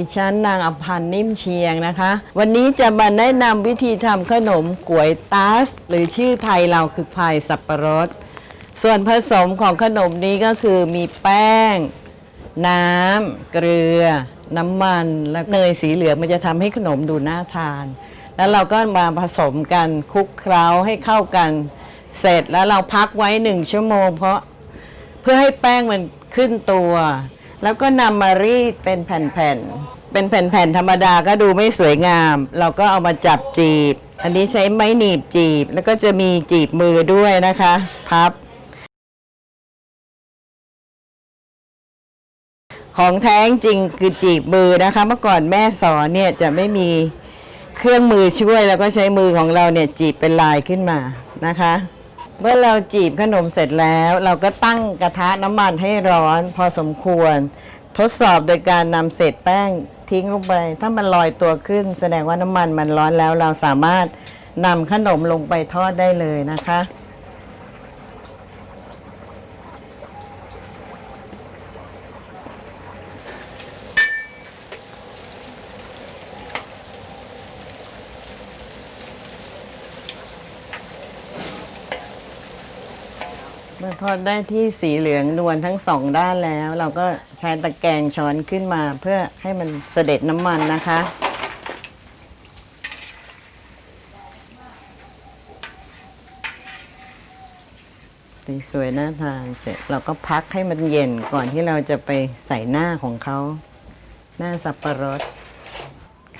ดิฉันนางอภันนิ่มเชียงนะคะ วันนี้จะมาแนะนำวิธีทำขนมก๋วยตัสหรือชื่อไทยเราคือพายสับปะรด ส่วนผสมของขนมนี้ก็คือมีแป้ง น้ำเกลือ น้ำมันและเนยสีเหลืองมันจะทำให้ขนมดูน่าทาน แล้วเราก็มาผสมกันคลุกเคล้าให้เข้ากัน เสร็จแล้วเราพักไว้หนึ่งชั่วโมง เพราะเพื่อให้แป้งมันขึ้นตัวแล้วก็นำมารีดเป็นแผ่นๆ เป็นแผ่นๆธรรมดาก็ดูไม่สวยงาม เราก็เอามาจับจีบ อันนี้ใช้ไม้หนีบจีบ แล้วก็จะมีจีบมือด้วยนะคะ พับ ของแท้จริงคือจีบมือนะคะ เมื่อก่อนแม่สอนเนี่ยจะไม่มีเครื่องมือช่วยแล้วก็ใช้มือของเราเนี่ยจีบเป็นลายขึ้นมานะคะ เมื่อเราจีบขนมเสร็จแล้ว เราก็ตั้งกระทะน้ำมันให้ร้อนพอสมควร ทดสอบโดยการนำเศษแป้ง ทิ้งลงไป ถ้ามันลอยตัวขึ้น แสดงว่าน้ำมันมันร้อนแล้วเราสามารถนำขนมลงไปทอดได้เลยนะคะ เมื่อทอดได้ที่สีเหลืองนวลทั้งสองด้านแล้ว เราก็ใช้ตะแกรงช้อนขึ้นมา เพื่อให้มันเสด็จน้ำมันนะคะสีสวยน่าทานเสร็จเราก็พักให้มันเย็นก่อนที่เราจะไปใส่หน้าของเขา หน้าสับปะรด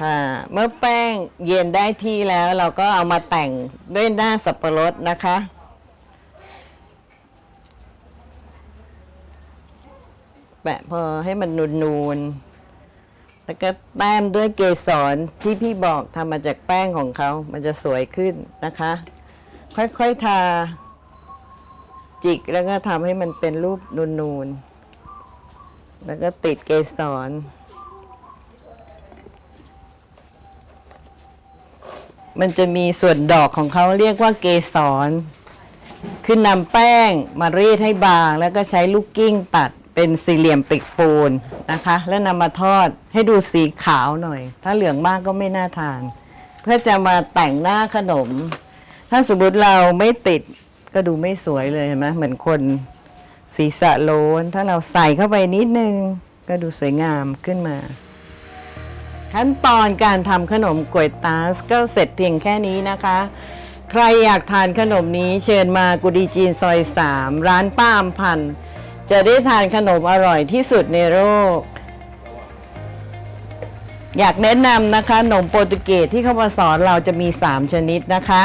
ค่ะเมื่อแป้งเย็นได้ที่แล้วเราก็เอามาแต่งด้วยหน้าสับปะรดนะคะ แปะพอให้มันนูนๆ แล้วก็แต้มด้วยเกสรที่พี่บอกทำมาจากแป้งของเขา มันจะสวยขึ้นนะคะ ค่อยๆทา จิกแล้วก็ทำให้มันเป็นรูปนูนๆ แล้วก็ติดเกสรมันจะมีส่วนดอกของเขาเรียกว่าเกสร คือนำแป้งมารีดให้บางแล้วก็ใช้ลูกกิ้งตัด เป็นสี่เหลี่ยมปิกปูนนะคะ แล้วนำมาทอดให้ดูสีขาวหน่อย ถ้าเหลืองมากก็ไม่น่าทาน เพื่อจะมาแต่งหน้าขนม ถ้าสมมติเราไม่ติดก็ดูไม่สวยเลยเห็นไหมเหมือนคนศีรษะโลน ถ้าเราใส่เข้าไปนิดนึง ก็ดูสวยงามขึ้นมา ขั้นตอนการทำขนมกวยตาสก็เสร็จเพียงแค่นี้นะคะ ใครอยากทานขนมนี้เชิญมากุดีจีนซอย 3 ร้านป้าอำพันธ์ จะได้ทานขนมอร่อยที่สุดในโลก อยากแนะนำนะคะขนมโปรตุเกสที่เขามาสอนเราจะมี 3 ชนิดนะคะ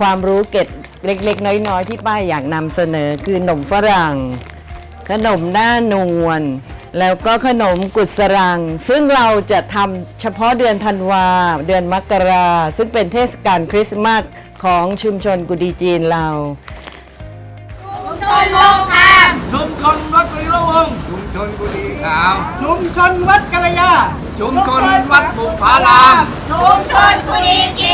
ความรู้เก็ดเล็ก ๆ น้อย ๆ ที่ป้าอยากนำเสนอคือขนมฝรั่ง ขนมหน้านวลแล้วก็ขนมกุศรัง ซึ่งเราจะทำเฉพาะเดือนธันวา เดือนมกรา ซึ่งเป็นเทศกาลคริสต์มาสของชุมชนกุดีจีนเรา ชุมชนวัดบุพาราม ชุมชนกุฎีกี